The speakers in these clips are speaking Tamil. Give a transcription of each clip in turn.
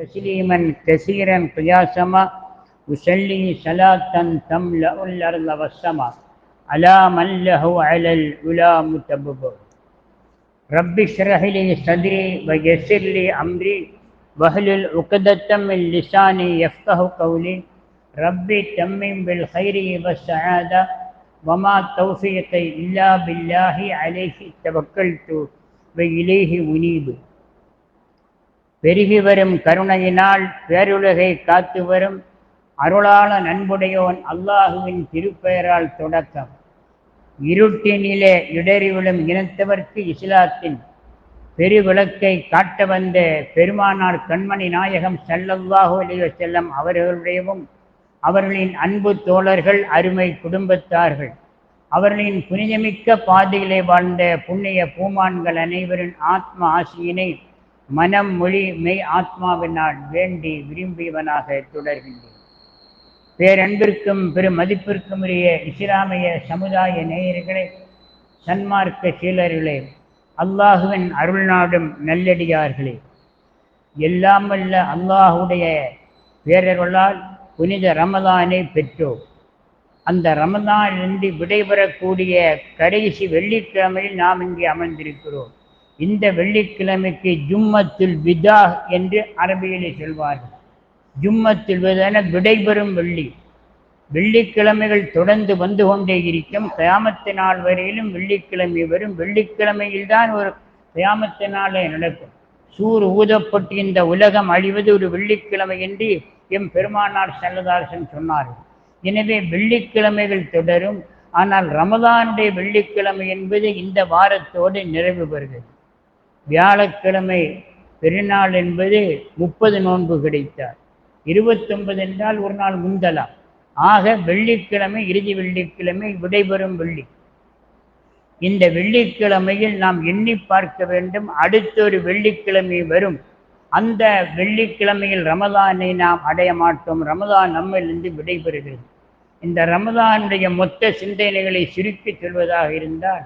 تسليما كثيرا قياسما أسلي صلاة تملأ الأرض والسماء على من له على العلا متبب رب اشرح لي صدري ويسر لي أمري واحلل عقدة من لساني يفقه قولي. ربي تمم بالخير والسعادة وما توفيقي إلا بالله عليه توكلت وإليه منيب பெருகி வரும் கருணையினால் பேருலகை காத்து வரும் அருளான நண்புடையோன் அல்லாஹுவின் திருப்பெயரால் தொடக்கம். இருட்டினிலே இடறிவிடும் இனத்தவர்க்கு இஸ்லாத்தின் பெருவிளக்கை காட்ட வந்த பெருமானார் கண்மணி நாயகம் ஸல்லல்லாஹு அலைஹி வஸல்லம் அவர்களுடையவும் அவர்களின் அன்பு தோழர்கள் அருமை குடும்பத்தார்கள். அவர்களின் புனிதமிக்க பாதையிலே வாழ்ந்த புண்ணிய பூமான்கள் அனைவரின் ஆத்ம ஆசியினை மனம் மொழி மெய் ஆத்மாவினால் வேண்டி விரும்பியவனாக தொடர்கின்றேன். பேரன்பிற்கும் பெரும் மதிப்பிற்கும் உரிய இஸ்லாமிய சமுதாய நேயர்களே சன்மார்க்க சீலர்களே அல்லாஹுவின் அருள்நாடும் நல்லடியார்களே எல்லாம் வல்ல அல்லாஹுடைய பேரர்களால் புனித ரமதானை பெற்றோம். அந்த ரமதானிலிருந்து விடைபெறக்கூடிய கடைசி வெள்ளிக்கிழமையில் நாம் இங்கே அமர்ந்திருக்கிறோம். இந்த வெள்ளிக்கிழமைக்கு ஜும்மத்துல் விதா என்று அரபியிலே சொல்வார்கள். ஜும்மத்துல் விதான விடைபெறும் வெள்ளி. வெள்ளிக்கிழமைகள் தொடர்ந்து வந்து கொண்டே இருக்கும். கயாமத்து நாள் வரையிலும் வெள்ளிக்கிழமை வரும். வெள்ளிக்கிழமையில்தான் ஒரு கயாமத்து நாளே நடக்கும். சூர் ஊதப்பட்டு இந்த உலகம் அழிவது ஒரு வெள்ளிக்கிழமை என்று எம் பெருமானார் செல்லதாசன் சொன்னார்கள். எனவே வெள்ளிக்கிழமைகள் தொடரும். ஆனால் ரமதானுடைய வெள்ளிக்கிழமை என்பது இந்த வாரத்தோடு நிறைவு பெறுகிறது. வியாழக்கிழமை பெருநாள் என்பது முப்பது நோன்பு கிடைத்தார். இருபத்தொன்பது என்றால் ஒரு நாள் முந்தலாம். ஆக வெள்ளிக்கிழமை இறுதி வெள்ளிக்கிழமை விடைபெறும் வெள்ளி. இந்த வெள்ளிக்கிழமையில் நாம் எண்ணி பார்க்க வேண்டும் அடுத்த ஒரு வெள்ளிக்கிழமை வரும். அந்த வெள்ளிக்கிழமையில் ரமதானை நாம் அடைய மாட்டோம். ரமதான் நம்மிலிருந்து விடைபெறுகிறது. இந்த ரமதானுடைய மொத்த சிந்தனைகளை சுருக்கி சொல்வதாக இருந்தால்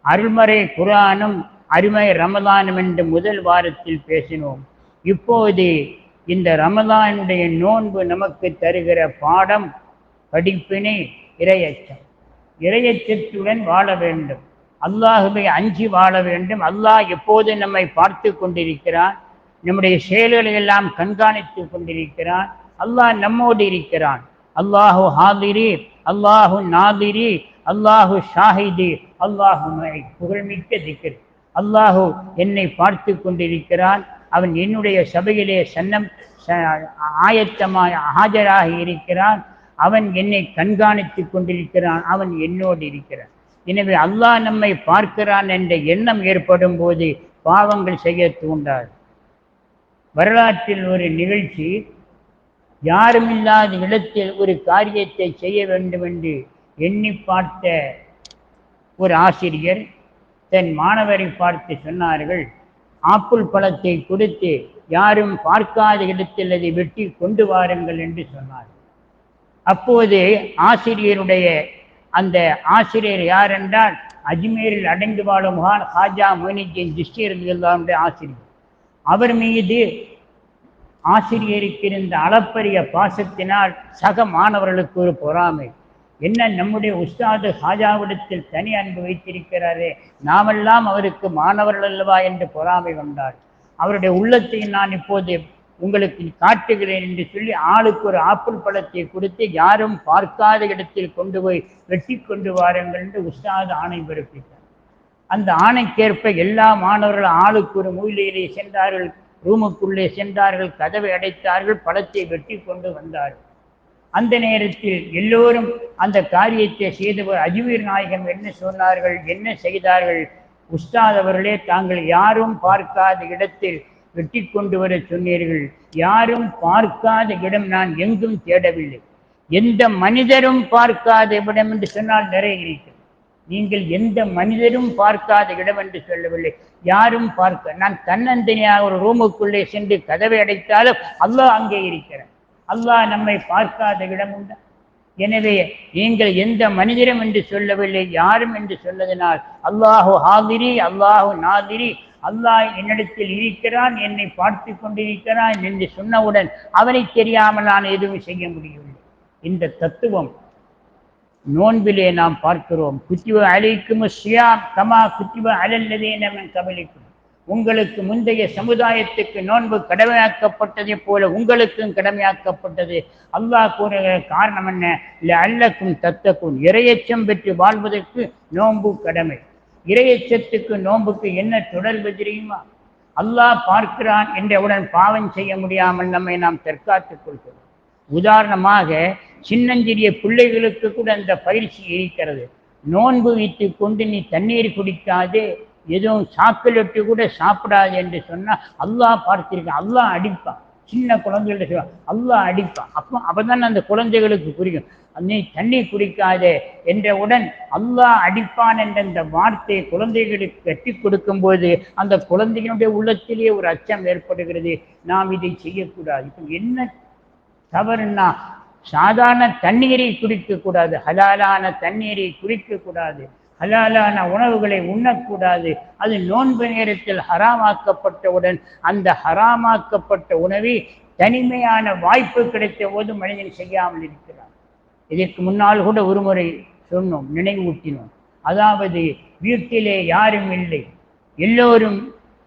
அருள்மறை குரானும் அருமை ரமதானம் என்று முதல் வாரத்தில் பேசினோம். இப்போது இந்த ரமதானுடைய நோன்பு நமக்கு தருகிற பாடம் படிப்பினை இரையச்சம். இரையச்சத்துடன் வாழ வேண்டும். அல்லாஹுவை அஞ்சி வாழ வேண்டும். அல்லாஹ் எப்போது நம்மை பார்த்து கொண்டிருக்கிறான்? நம்முடைய செயல்களை எல்லாம் கண்காணித்து கொண்டிருக்கிறான். அல்லாஹ் நம்மோடு இருக்கிறான். அல்லாஹு ஹாதிரி அல்லாஹு நாதிரி அல்லாஹு ஷாஹிதி அல்லாஹு புகழ்மிக்க திக்கர் அல்லாஹு என்னை பார்த்து கொண்டிருக்கிறான். அவன் என்னுடைய சபையிலே சன்னம் ஆயத்தமாக ஆஜராகி இருக்கிறான். அவன் என்னை கண்காணித்து கொண்டிருக்கிறான். அவன் என்னோடு இருக்கிறான். எனவே அல்லாஹ் நம்மை பார்க்கிறான் என்ற எண்ணம் ஏற்படும் போது பாவங்கள் செய்ய தூண்டாது. வரலாற்றில் ஒரு நிகழ்ச்சி யாரும் இல்லாத இடத்தில் ஒரு காரியத்தை செய்ய வேண்டும் என்று எண்ணி பார்த்த ஒரு ஆசிரியர் தன் மாணவரை பார்த்து சொன்னார்கள். ஆப்பிள் பழத்தை கொடுத்து யாரும் பார்க்காத இடத்தில் அதை வெட்டி கொண்டு வாருங்கள் என்று சொன்னார். அப்போது ஆசிரியருடைய அந்த ஆசிரியர் யார் என்றால் அஜ்மீரில் அடைந்து வாழும் முகான் ஹாஜா மொய்னிஜின் திருஷ்டியர்களுடைய ஆசிரியர். அவர் மீது ஆசிரியருக்கு இருந்த அளப்பரிய பாசத்தினால் சக மாணவர்களுக்கு ஒரு பொறாமை. என்ன நம்முடைய உஸ்தாது ஹாஜாவிடத்தில் தனி அன்பு வைத்திருக்கிறாரே? நாமெல்லாம் அவருக்கு மாணவர்கள் அல்லவா என்று பொறாமை கொண்டார் அவருடைய உள்ளத்தை நான் இப்போது உங்களுக்கு காட்டுகிறேன் என்று சொல்லி ஆளுக்கு ஒரு ஆப்பிள் பழத்தை கொடுத்து யாரும் பார்க்காத இடத்தில் கொண்டு போய் வெட்டி கொண்டு வாருங்கள் என்று உஸ்தாது ஆணை பிறப்பித்தார். அந்த ஆணைக்கேற்ப எல்லா மாணவர்களும் ஆளுக்கு ஒரு மூலையிலே சென்றார்கள் ரூமுக்குள்ளே சென்றார்கள் கதவை அடைத்தார்கள் பழத்தை வெட்டி கொண்டு வந்தார்கள். அந்த நேரத்தில் எல்லோரும் அந்த காரியத்தை செய்தவர் அஜ்மீர் நாயகம் என்ன சொன்னார்கள் என்ன செய்தார்கள்? உஸ்தாத் அவர்களே தாங்கள் யாரும் பார்க்காத இடத்தில் வெட்டி கொண்டு வர சொன்னீர்கள். யாரும் பார்க்காத இடம் நான் எங்கும் தேடவில்லை. எந்த மனிதரும் பார்க்காத இடம் என்று சொன்னால் நிறைய இருக்கிறது நீங்கள் எந்த மனிதரும் பார்க்காத இடம் என்று சொல்லவில்லை. யாரும் பார்க்க நான் தன்னந்தனியாக ஒரு ரூமுக்குள்ளே சென்று கதவை அடைத்தாலும் அல்லாஹ் அங்கே இருக்கிறேன். அல்லாஹ் நம்மை பார்க்காத இடம் உண்டா. எனவே நீங்கள் எந்த மனிதரும் என்று சொல்லவில்லை யாரும் என்று சொல்லதினால் அல்லாஹு ஹாதிரி அல்லாஹு நாதிரி அல்லாஹ் என்னிடத்தில் இருக்கிறான் என்னை பார்த்து கொண்டிருக்கிறான் என்று சொன்னவுடன் அவனை தெரியாமல் நான் எதுவும் செய்ய முடியவில்லை. இந்த தத்துவம் நோன்பிலே நாம் பார்க்கிறோம். குத்திவ அழைக்கும் சியாம் கமா குத்திவ அலல்லதே நம்ம கவலைக்கும் உங்களுக்கு முந்தைய சமுதாயத்துக்கு நோன்பு கடமையாக்கப்பட்டதை போல உங்களுக்கும் கடமையாக்கப்பட்டது. அல்லாஹ் கூறுகிற காரணம் என்ன? இல்லை அல்லக்கும் தத்தக்கும் இரையச்சம் பெற்று வாழ்வதற்கு நோன்பு கடமை. இரையச்சத்துக்கு நோன்புக்கு என்ன தொடர்பு தெரியுமா? அல்லாஹ் பார்க்கிறான் என்றவுடன் பாவம் செய்ய முடியாமல் நம்மை நாம் தற்காத்துக் கொள்கிறோம். உதாரணமாக சின்னஞ்சிறிய பிள்ளைகளுக்கு கூட அந்த பயிற்சி இருக்கிறது. நோன்பு வைத்து கொண்டு நீ தண்ணீர் குடிக்காதே. எதுவும் சாப்பிட்டு கூட சாப்பிடாது என்று சொன்னால் அல்லாஹ் பார்த்திருக்கான் அல்லாஹ் அடிப்பான். சின்ன குழந்தைகள்ட்ட சொல்லுவான் அல்லாஹ் அடிப்பான். அப்போ அப்பதான் அந்த குழந்தைகளுக்கு புரியும். நீ தண்ணி குடிக்காதே என்றவுடன் அல்லாஹ் அடிப்பான் என்ற அந்த வார்த்தையை குழந்தைகளுக்கு கட்டி கொடுக்கும்போது அந்த குழந்தைகளுடைய உள்ளத்திலேயே ஒரு அச்சம் ஏற்படுகிறது. நாம் இதை செய்யக்கூடாது. இப்போ என்ன தவறுன்னா சாதாரண தண்ணீரை குடிக்கக்கூடாது ஹலாலான தண்ணீரை குடிக்கக்கூடாது. ஹலாலான உணவுகளை உண்ணக்கூடாது. அது நோன்பு நேரத்தில் ஹராமாக்கப்பட்டவுடன் அந்த ஹராமாக்கப்பட்ட உணவை தனிமையான வாய்ப்பு கிடைத்த போது மனிதன் செய்யாமல் இருக்கிறான். இதற்கு முன்னால் கூட ஒருமுறை சொன்னோம் நினைவூட்டினோம். அதாவது வீட்டிலே யாரும் இல்லை. எல்லோரும்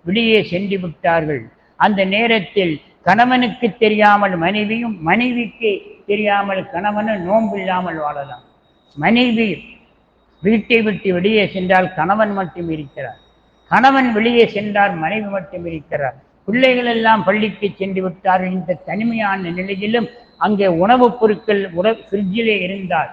வெளியே சென்று விட்டார்கள். அந்த நேரத்தில் கணவனுக்கு தெரியாமல் மனைவியும் மனைவிக்கு தெரியாமல் கணவனும் நோன்பு இல்லாமல் வாழலாம். மனைவி வீட்டை விட்டு வெளியே சென்றால் கணவன் மட்டும் இருக்கிறார். கணவன் வெளியே சென்றால் மனைவி மட்டும் இருக்கிறார். பிள்ளைகள் எல்லாம் பள்ளிக்கு சென்று விட்டார்கள் இந்த தனிமையான நிலையிலும் அங்கே உணவுப் பொருட்கள் உட ஃப்ரிட்ஜிலே இருந்தால்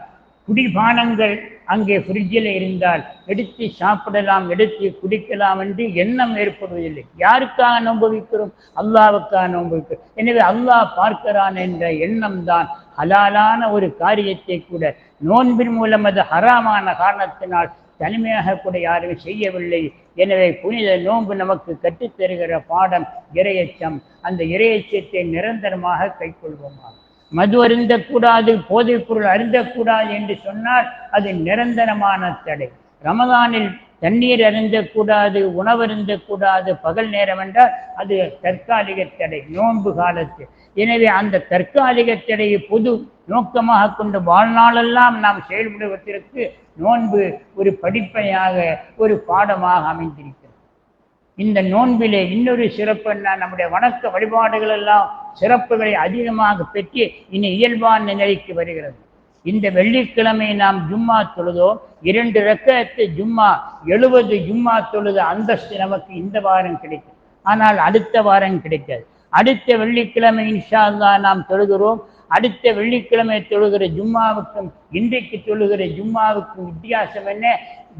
குடிபானங்கள் அங்கே ஃப்ரிட்ஜில் இருந்தால் எடுத்து சாப்பிடலாம் எடுத்து குடிக்கலாம் என்று எண்ணம் ஏற்படுவதில்லை. யாருக்காக நோம்பவிக்கிறோம் அல்லாவுக்காக நோம்பவிக்கிறோம் எனவே அல்லாஹ் பார்க்கிறான் என்ற எண்ணம் தான் ஹலாலான ஒரு காரியத்தை கூட நோன்பின் மூலம் அது ஹராமான காரணத்தினால் தனிமையாக கூட யாரும் செய்யவில்லை. எனவே புனித நோன்பு நமக்கு கற்றுத்தருகிற பாடம் இரையச்சம். அந்த இரையச்சத்தை நிரந்தரமாக கைக்கொள்வோமாக. மது அருந்தக்கூடாது போதைப் பொருள் அருந்தக்கூடாது என்று சொன்னால் அது நிரந்தரமான தடை. ரமதானில் தண்ணீர் அருந்தக்கூடாது உணவு அருந்தக்கூடாது பகல் நேரம் என்றால் அது தற்காலிக தடை நோன்பு காலத்து. எனவே அந்த தற்காலிக தடையை பொது நோக்கமாக கொண்டு வாழ்நாளெல்லாம் நாம் செயல்படுவதற்கு நோன்பு ஒரு படிப்பையாக ஒரு பாடமாக அமைந்திருக்கிறது. இந்த நோன்பிலே இன்னொரு சிறப்பு என்ன? நம்முடைய வணக்க வழிபாடுகள் எல்லாம் சிறப்புகளை அதிகமாக பெற்று இனி இயல்பான நிலைக்கு வருகிறது. இந்த வெள்ளிக்கிழமை நாம் ஜும்மா தொழுதோ இரண்டு ரக்கத்து ஜும்மா எழுபது ஜும்மா தொழுது அந்தஸ்து நமக்கு இந்த வாரம் கிடைக்கும். ஆனால் அடுத்த வாரம் கிடைக்காது. அடுத்த வெள்ளிக்கிழமை இன்ஷா அல்லா நாம் தொழுகிறோம். அடுத்த வெள்ளிக்கிழமை தொழுகிற ஜும்மாவுக்கும் இன்றைக்கு தொழுகிற ஜும்மாவுக்கும் வித்தியாசம் என்ன?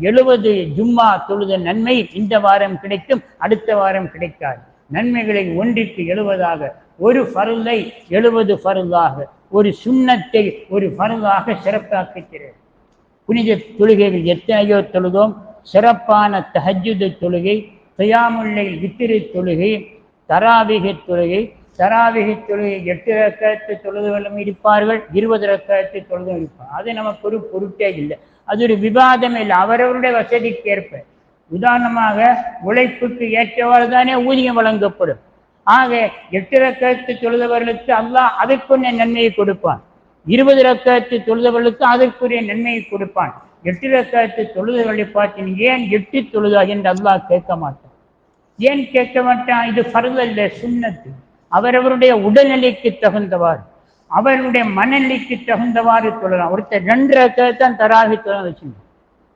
எழுபது ஜும்மா தொழுத நன்மை இந்த வாரம் கிடைக்கும் அடுத்த வாரம் கிடைக்காது. நன்மைகளை ஒன்றிற்கு எழுவதாக ஒரு ஃபருளை எழுபது ஃபருளாக ஒரு சுண்ணத்தை ஒரு பருவாக சிறப்பாக்குகிறது புனித தொழுகைகள் எத்தனையோ தொழுதோம். சிறப்பான தஹஜுது தொழுகை துயாமுல்லை வித்திரு தொழுகை தராவிக தொழுகை. தராவிக தொழுகை எட்டு ரக்காயத்து தொழுதுகளும் இருப்பார்கள் இருபது ரக்காயத்து தொழுதும் இருப்பார். அது நமக்கு ஒரு பொருட்டே இல்லை. அது ஒரு விவாதம் இல்லை. அவரவருடைய வசதிக்கு ஏற்ப உதாரணமாக உழைப்புக்கு ஏற்றவாறு தானே ஊதியம் வழங்கப்படும். ஆக எட்டு ரக்கத்து தொழுதவர்களுக்கு அல்லாஹ் அதற்குரிய நன்மையை கொடுப்பான். இருபது ரக்கத்து தொழுதவர்களுக்கு அதற்குரிய நன்மையை கொடுப்பான். எட்டு ரக்கத்து தொழுதவர்களை பார்த்து ஏன் எட்டு தொழுதா என்று அல்லாஹ் கேட்க மாட்டான். ஏன் கேட்க மாட்டான்? இது பருவல்ல சுண்ணத்து அவரவருடைய உடல்நிலைக்கு தகுந்தவாறு. அவருடைய மனநிலைக்கு தகுந்தவாறு தொழலாம். ஒருத்தர் ரெண்டு ரக்கத்தான் தராவி தொழ வச்சுருந்தோம்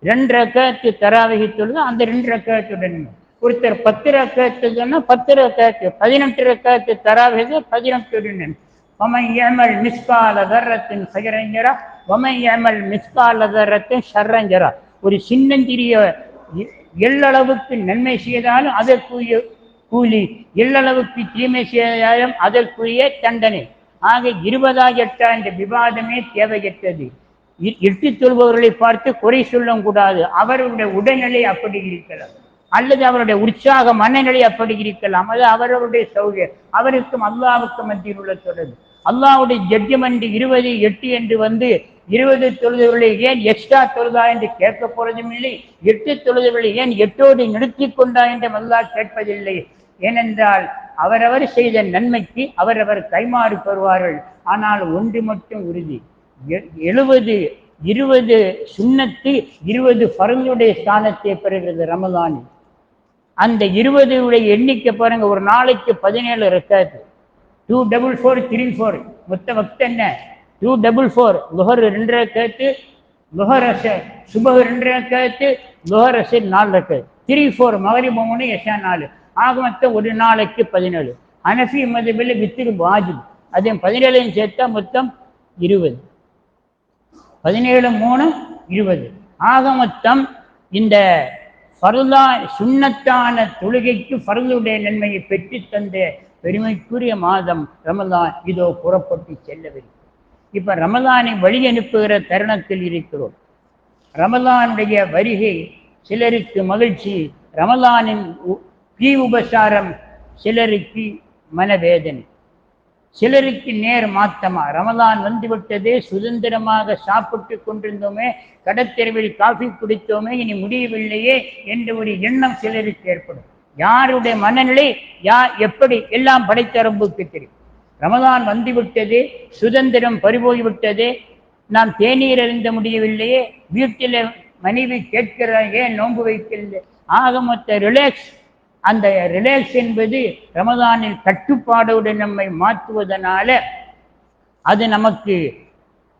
ரெண்டு ரக்கத்து தராவகி தொழுது அந்த ரெண்டு ரக்கத்துடன் ஒருத்தர் பத்து ரக்கத்து சொன்னால் பத்து ரக்காத்து பதினெட்டு ரக்காத்து தராவிக பதினெட்டுடன் வமை ஏமல் மிஸ்கால தர்றத்தின் சகரஞ்சரா வமை ஏமல் மிஸ்கால தர்றத்தின் ஷர்ரஞ்சரா ஒரு சின்னஞ்சிறிய எள்ளளவுக்கு நன்மை செய்தாலும் அதற்குரிய கூலி எள்ளளவுக்கு தீமை செய்தாலும் அதற்குரிய தண்டனை. ஆக இருபதா எட்டா என்ற விவாதமே தேவையற்றது. எட்டு சொல்பவர்களை பார்த்து குறை சொல்லும் கூடாது அவருடைய உடல்நிலை அப்படி இருக்கலாம் அல்லது அவருடைய உற்சாக மனநிலை அப்படி இருக்கலாம். அது அவரவருடைய சௌகரியம். அவருக்கும் அல்லாவுக்கும் மத்தியில் உள்ள தொடர்பு. அல்லாவுடைய ஜட்ஜ்மெண்ட் இருபது எட்டு என்று வந்து இருபது தொழுதுகளை ஏன் எக்ஸ்ட்ரா தொழுதா என்று கேட்க போறதும் இல்லை. எட்டு தொழுதுகளை ஏன் எட்டோடு நிறுத்தி கொண்டா என்று அல்லாஹ் கேட்பதில்லை. ஏனென்றால் அவரவர் செய்த நன்மைக்கு அவரவர் கைமாறு பெறுவார்கள். ஆனால் ஒன்று மட்டும் உறுதி. எழுபது இருபது சுண்ணத்து இருபது பருந்துடைய ஸ்தானத்தை பெறுகிறது ரமதானில் அந்த இருபது உடைய எண்ணிக்கை பாருங்க ஒரு நாளைக்கு பதினேழு இருக்காது two double four three four மொத்த வக்த் என்ன? டூ டபுள் ஃபோர் லுஹர் ரெண்டு ரக்காத்து லுஹர் அச சுபஹ் ரெண்டு ரக்காத்து லுஹர் அசர் நாலு ரக்காத்து. த்ரீ ஃபோர் மகரி மூணு எஷா நாலு. ஆக மொத்தம் ஒரு நாளைக்கு பதினேழு. அனஃபி மதுபில் வித்திரு வாஜிப். அதே பதினேழையும் சேர்த்தா மொத்தம் இருபது. பதினேழு மூணு இருபது. ஆக மொத்தம் இந்த ஃபருதா சுண்ணத்தான தொழுகைக்கு ஃபர்லுடைய நன்மையை பெற்று தந்த பெருமைக்குரிய மாதம் ரமதான் இதோ புறப்பட்டு செல்லவில்லை. இப்ப ரமதானை வழி அனுப்புகிற தருணத்தில் இருக்கிறோம். ரமதானுடைய வருகை சிலருக்கு மகிழ்ச்சி ரமதானின் உ- தீ உபசாரம் சிலருக்கு மனவேதனை. சிலருக்கு நேர் மாத்தமா. ரமதான் வந்துவிட்டதே சுதந்திரமாக சாப்பிட்டு கொண்டிருந்தோமே கடத்தெருவில் காஃபி குடித்தோமே இனி முடியவில்லையே என்ற ஒரு எண்ணம் சிலருக்கு ஏற்படும். யாருடைய மனநிலை யார் எப்படி எல்லாம் படைத்தரம்புக்கு தெரியும். ரமதான் வந்துவிட்டது சுதந்திரம் பறிபோய்விட்டது நாம் தேநீர் அறிந்த முடியவில்லையே வீட்டில் மனைவி கேட்கிறார் ஏன் நோன்பு வைக்கல ஆக மொத்த ரிலாக்ஸ் அந்த ரிலாக்ஸ் என்பது ரமதானில் கட்டுப்பாடோடு நம்மை மாற்றுவதனால அது நமக்கு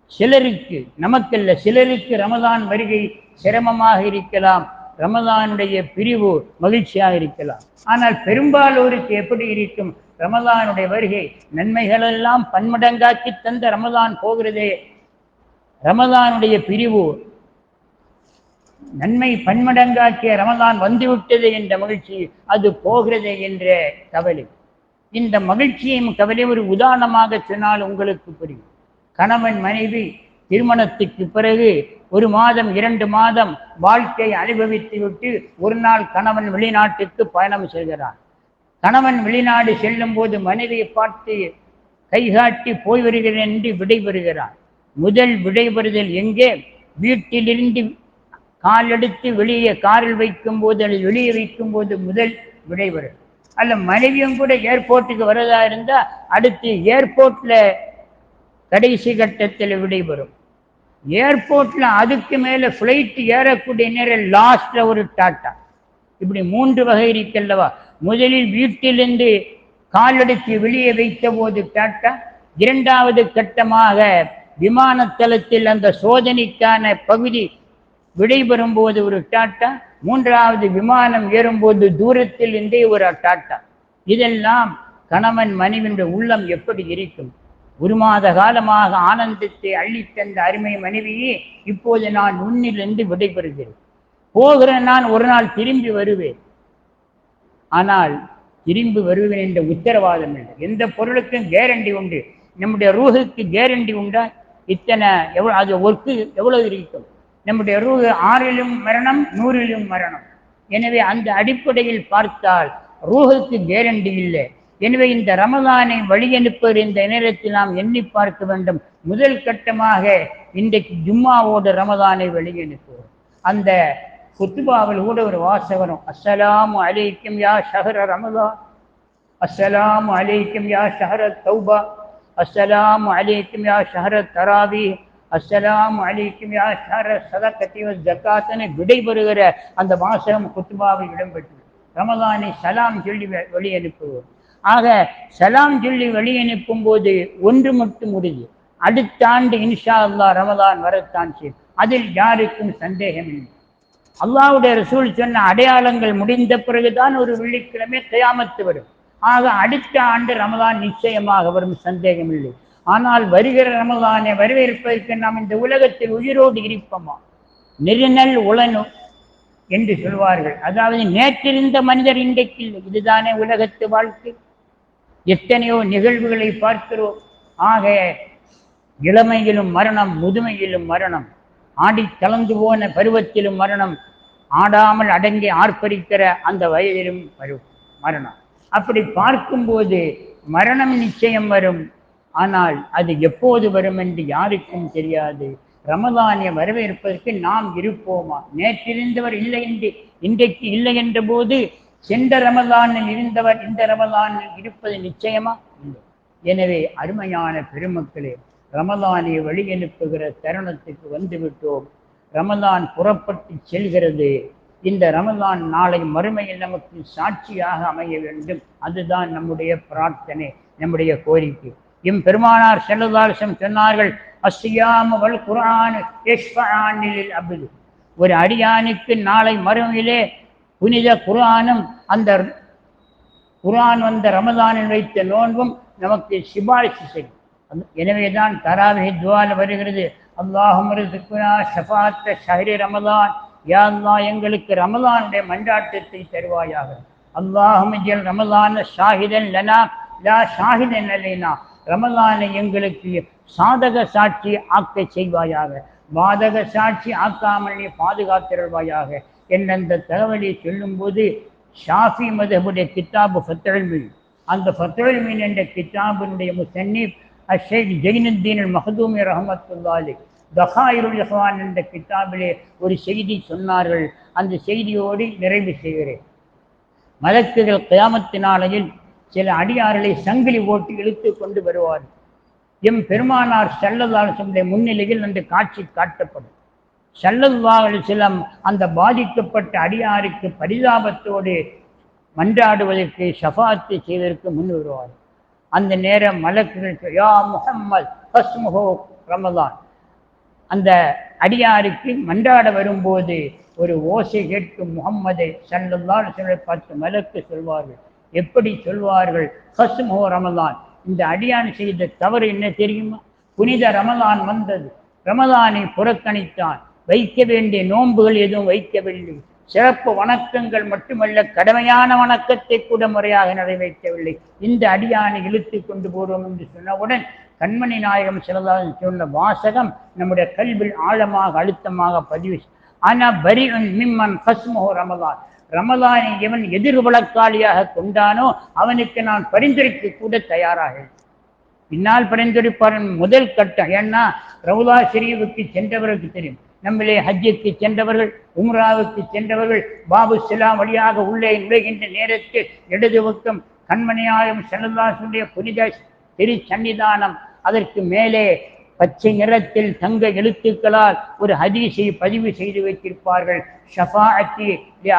சிலருக்கு நமக்கல்ல சிலருக்கு ரமதான் வருகை சிரமமாக இருக்கலாம். ரமதானுடைய பிரிவு மகிழ்ச்சியாக இருக்கலாம். ஆனால் பெரும்பாலோருக்கு எப்படி இருக்கும்? ரமதானுடைய வருகை நன்மைகளெல்லாம் பன்மடங்காக்கி தந்த ரமதான் போகிறதே. ரமதானுடைய பிரிவு நன்மை பன்மடங்காக்கிய ரமதான் வந்துவிட்டது என்ற மகிழ்ச்சி அது போகிறது என்ற கவலை. இந்த மகிழ்ச்சியும் கவலை ஒரு உதாரணமாக சொன்னால் உங்களுக்கு புரியும். கணவன் மனைவி திருமணத்துக்கு பிறகு ஒரு மாதம் இரண்டு மாதம் வாழ்க்கை அனுபவித்து விட்டு ஒரு நாள் கணவன் வெளிநாட்டுக்கு பயணம் செல்கிறான் கணவன் வெளிநாடு செல்லும் போது மனைவியை பார்த்து கைகாட்டி போய் வருகிறேன் என்று விடைபெறுகிறான் முதல் விடைபெறுதல் எங்கே? வீட்டிலிருந்து கால் எடுத்து வெளியே காரில் வைக்கும் போது அல்லது வெளியே வைக்கும் போது முதல் விடைபெறும் அல்ல மனைவியும் கூட ஏர்போர்ட்டுக்கு வரதா இருந்தால் அடுத்து ஏர்போர்ட்டில் கடைசி கட்டத்தில் விடைபெறும். ஏர்போர்ட்டில் அதுக்கு மேலே ஃப்ளைட் ஏறக்கூடிய நேரம் லாஸ்ட்டில் ஒரு டாட்டா இப்படி மூன்று வகை இருக்கல்லவா? முதலில் வீட்டிலிருந்து காலெடுத்து வெளியே வைத்த போது டாட்டா இரண்டாவது கட்டமாக விமானத்தளத்தில் அந்த சோதனைக்கான பகுதி விடைபெறும் போது ஒரு டாட்டா மூன்றாவது விமானம் ஏறும்போது தூரத்தில் இருந்தே ஒரு டாட்டா. இதெல்லாம் கணவன் மனைவியுடைய உள்ளம் எப்படி இருக்கும்? ஒரு மாத காலமாக ஆனந்தத்தை அள்ளித் தந்த அருமை மனைவியே இப்போது நான் உன்னிலிருந்து விடைபெறுகிறேன் போகிற நான் ஒரு நாள் திரும்பி வருவேன். ஆனால் திரும்பி வருவேன் என்ற உத்தரவாதம் இல்லை. எந்த பொருளுக்கும் கேரண்டி உண்டு. நம்முடைய ரூஹுக்கு கேரண்டி உண்டா? இத்தனை எவ்வளோ அது ஒர்க்கு எவ்வளவு இருக்கும்? நம்முடைய ரூ ஆறிலும் மரணம் நூறிலும் மரணம். எனவே அந்த அடிப்படையில் பார்த்தால் ரூஹுக்கு கேரண்டி இல்லை. எனவே இந்த ரமதானை வழியனுப்பர் இந்த நேரத்தில் நாம் எண்ணி பார்க்க வேண்டும். முதல் கட்டமாக இன்றைக்கு ஜும்மாவோடு ரமதானை வழி அந்த குத்துபாவில் கூட ஒரு வாசகரும் அஸ்ஸலாம் அலைக்கும் யா ஷஹர ரமதான். அஸ்ஸலாம் அலைக்கும் யா ஷஹர தௌபா. அஸ்ஸலாம் அலைக்கும் யா ஷஹர தராவி அஸ்லாம் அலிக்கும் யா ஷஹர ஜக்காத்தனை விடைபெறுகிற அந்த மாசம் குத்துபாவில் இடம்பெற்றது ரமதானை சலாம் சொல்லி வழி அனுப்புவோம் ஆக சலாம் சொல்லி வழி அனுப்பும் போது ஒன்று மட்டும் உறுதி. அடுத்த ஆண்டு இன்ஷா அல்லாஹ் ரமதான் வரத்தான் செய்யும். அதில் யாருக்கும் சந்தேகம் இல்லை அல்லாவுடைய ரசூல் சொன்ன அடையாளங்கள் முடிந்த பிறகுதான் ஒரு வெள்ளிக்கிழமை தயாமத்து வரும். ஆக அடுத்த ஆண்டு ரமதான் நிச்சயமாக வரும் சந்தேகம் இல்லை ஆனால் வருகிற ரமதானை வரவேற்பதற்கு நாம் இந்த உலகத்தில் உயிரோடு இருப்போமா? நெருநல் உளனு என்று சொல்வார்கள். அதாவது நேற்றிருந்த மனிதர் இன்றைக்கு இதுதானே உலகத்து வாழ்க்கை. எத்தனையோ நிகழ்வுகளை பார்க்கிறோம். ஆக இளமையிலும் மரணம் முதுமையிலும் மரணம் ஆடி கலந்து போன பருவத்திலும் மரணம் ஆடாமல் அடங்கி ஆர்ப்பரிக்கிற அந்த வயதிலும் மரணம். அப்படி பார்க்கும்போது மரணம் நிச்சயம் வரும். ஆனால் அது எப்போது வரும் என்று யாருக்கும் தெரியாது. ரமதானை வரவேற்பதற்கு நாம் இருப்போமா? நேற்றிருந்தவர் இல்லை என்று இன்றைக்கு இல்லை என்ற போது சென்ற ரமதானில் இருந்தவர் இந்த ரமதானில் இருப்பது நிச்சயமா? இல்லை. எனவே அருமையான பெருமக்களே ரமதானை வழியனுப்புகிற தருணத்துக்கு வந்துவிட்டோம். ரமதான் புறப்பட்டு செல்கிறது. இந்த ரமதான் நாளை மறுமையில் நமக்கு சாட்சியாக அமைய வேண்டும். அதுதான் நம்முடைய பிரார்த்தனை நம்முடைய கோரிக்கை. எம் பெருமானார் செல்லதாரசம் சொன்னார்கள் அஸ்யாமவள் குரான் அபுது ஒரு அடியானுக்கு நாளை மறுமையிலே புனித குரானும் அந்த குரான் வந்த ரமதானில் வைத்த நோன்பும் நமக்கு சிபாரிசு செய்யும். எனவே தான் தராவி துவால வருகிறது. அல்லாஹும் ஷபாத்த ஷஹரி ரமதான். யா அல்லா எங்களுக்கு ரமதானுடைய மன்றாட்டத்தை தருவாயாக. அல்லாஹும் ரமதான் ஷாஹிதன் லனா லா ஷாஹிதன் அலைனா. ரமலானை எங்களுக்கு சாதக சாட்சி ஆக்க செய்வாயாக. பாதக சாட்சி ஆக்காமல் நீ பாதுகாத்திருவாயாக. அந்த தகவலை சொல்லும்போது ஷாஃபி மதபுடைய கித்தாபு ஃபத்தழ்மீன் அந்த ஃபத்தழ்மீன் என்ற கித்தாபினுடைய முசன்னிப் அஷேக் ஜெயினுத்தீன் மஹதூமி ரஹமத்துல்லாலி தஹாயிருல் இஹ்வான் என்ற கித்தாபிலே ஒரு செய்தி சொன்னார்கள். அந்த செய்தியோடு நிறைவு செய்கிறேன். மலக்குகள் கயாமத்தினாலையில் சில அடியார்களை சங்கிலி ஓட்டி இழுத்து கொண்டு வருவார். எம் பெருமானார் செல்லதாரசனுடைய முன்னிலையில் அந்த காட்சி காட்டப்படும். செல்லல்வாள் சிலம் அந்த பாதிக்கப்பட்ட அடியாருக்கு பரிதாபத்தோடு மன்றாடுவதற்கு ஷஃபாத்து செய்வதற்கு முன் வருவார். அந்த நேரம் மலக்குகளுக்கு யா முகம்மது ஹஸ்முஹோ ரமதான் அந்த அடியாருக்கு மன்றாட வரும்போது ஒரு ஓசை கேட்கும் முகம்மதை சல்லல்லால் சொல்ல பார்த்து மலக்கு சொல்வார்கள். எப்படி சொல்வார்கள்? ஹஸ்மோ ரமதான் இந்த அடியான் செய்த தவறு என்ன தெரியுமா? புனித ரமதான் வந்தது. ரமதானை புறக்கணித்தான். வைக்க வேண்டிய நோன்புகள் எதுவும் வைக்கவில்லை. சிறப்பு வணக்கங்கள் மட்டுமல்ல கடமையான வணக்கத்தை கூட முறையாக நிறைவேற்றவில்லை. இந்த அடியானை இழுத்து கொண்டு போறோம் என்று சொன்னவுடன் கண்மணி நாயகம் சிலதாக சொன்ன வாசகம் நம்முடைய கல்வில் ஆழமாக அழுத்தமாக பதிவு ஆனால் பரி மிம்மன் ஹஸ்மோ ரமதான் ரமலானை எவன் எதிர் வழக்காளியாக கொண்டானோ அவனுக்கு நான் பரிந்துரைக்க கூட தயாராக பின்னால் பரிந்துரைப்பாரன் முதல் கட்டம். ஏன்னா ரவுலா சிறியவுக்கு சென்றவர்களுக்கு தெரியும். நம்மளே ஹஜ்ஜுக்கு சென்றவர்கள் உம்ராவுக்கு சென்றவர்கள் பாபு சிலாம் வழியாக உள்ளே நுழைகின்ற நேரத்தில் இடது பக்கம் கண்மணியாயம் செல்லதாசனுடைய புனித திரு சன்னிதானம் அதற்கு மேலே பச்சை நிறத்தில் தங்க எழுத்துக்களால் ஒரு ஹதீஸை பதிவு செய்து வைத்திருப்பார்கள். ஷஃபாஅத்தி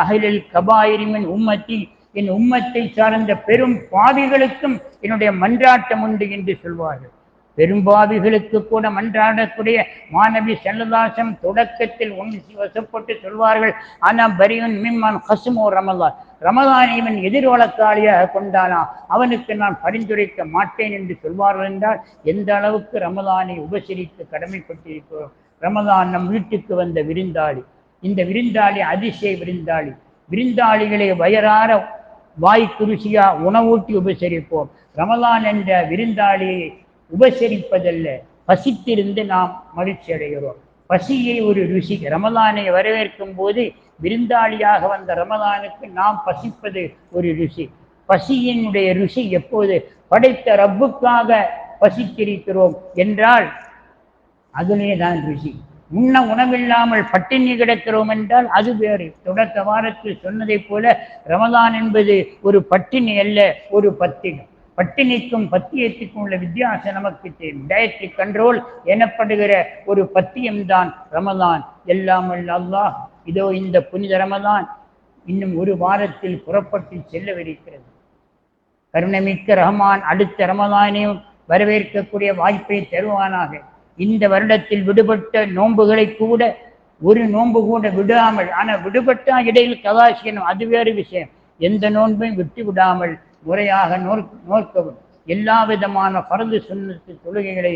அகிலில் கபாயிரிமின் உம்மத்தி. என் உம்மத்தை சார்ந்த பெரும் பாவிகளுக்கும் என்னுடைய மன்றாட்டம் உண்டு என்று சொல்வார்கள். பெரும்பாவிகளுக்கு கூட மன்றாடக்கூடிய மாணவி செல்லதாசம் தொடக்கத்தில் ஒன்று வசப்பட்டு சொல்வார்கள் ஆனால் பரியன் மிம்மான் ஹசுமோ ரமலான். ரமதான் இவன் எதிர்வழக்காளியாக கொண்டானா? அவனுக்கு நான் பரிந்துரைக்க மாட்டேன் என்று சொல்வார்கள் என்றால் எந்த அளவுக்கு ரமதானை உபசரித்து கடமைப்பட்டிருக்கிறோம்? ரமதான் நம் வீட்டுக்கு வந்த விருந்தாளி. இந்த விருந்தாளி அதிசய விருந்தாளி. விருந்தாளிகளை வயறார வாய்க்குருசியா உணவூட்டி உபசரிப்போம். ரமலான் என்ற விருந்தாளியை உபசரிப்பதல்ல. பசித்திருந்து நாம் மகிழ்ச்சி அடைகிறோம். பசியை ஒரு ருசி ரமதானை வரவேற்கும் போது விருந்தாளியாக வந்த ரமதானுக்கு நாம் பசிப்பது ஒரு ருசி. பசியினுடைய ருசி எப்போது? படைத்த ரப்புக்காக பசித்திருக்கிறோம் என்றால் அதிலே தான் ருசி. உண்ண உணவில்லாமல் பட்டினி கிடக்கிறோம் என்றால் அது வேறு. தொடக்க வாரத்தில் சொன்னதைப் போல ரமதான் என்பது ஒரு பட்டினி அல்ல ஒரு பத்தினம். பட்டினிக்கும் பத்தியத்துக்கும் உள்ள வித்தியாசம் நமக்கு தெரியும். டயட்ரி கண்ட்ரோல் எனப்படுகிற ஒரு பத்தியம்தான் ரமதான். எல்லாம் அல்லாஹ் இதோ இந்த புனித ரமதான் இன்னும் ஒரு வாரத்தில் புறப்பட்டு செல்லவிருக்கிறது. கருணமிக்க ரஹமான் அடுத்த ரமதானையும் வரவேற்கக்கூடிய வாய்ப்பை தருவானாக. இந்த வருடத்தில் விடுபட்ட நோன்புகளை கூட ஒரு நோன்பு கூட விடாமல் ஆனால் விடுபட்டா இடையில் கதாசியனும் அது வேறு விஷயம். எந்த நோன்பையும் விட்டு விடாமல் முறையாக நோக்கவும் எல்லா விதமான பரந்து சுண்ணத்து தொழுகைகளை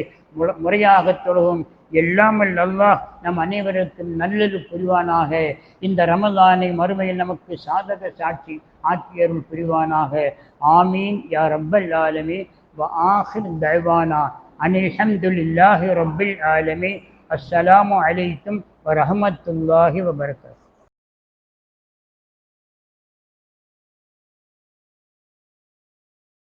முறையாக தொழுகும் எல்லாமல் அல்லாஹ் நம் அனைவருக்கும் நல்லது புரிவானாக. இந்த ரமதானை மறுமையில் நமக்கு சாதக சாட்சி ஆக்கியரும் புரிவானாக. ஆமீன். யா ரப்பல் ஆலமே ஆஹிர் தழ்வானா அனில் அஹமதுல்லாஹி ரப்பில் ஆலமே அஸ்ஸலாமு அலைக்கும் வரஹமத்துல்லாஹி வபரகாத்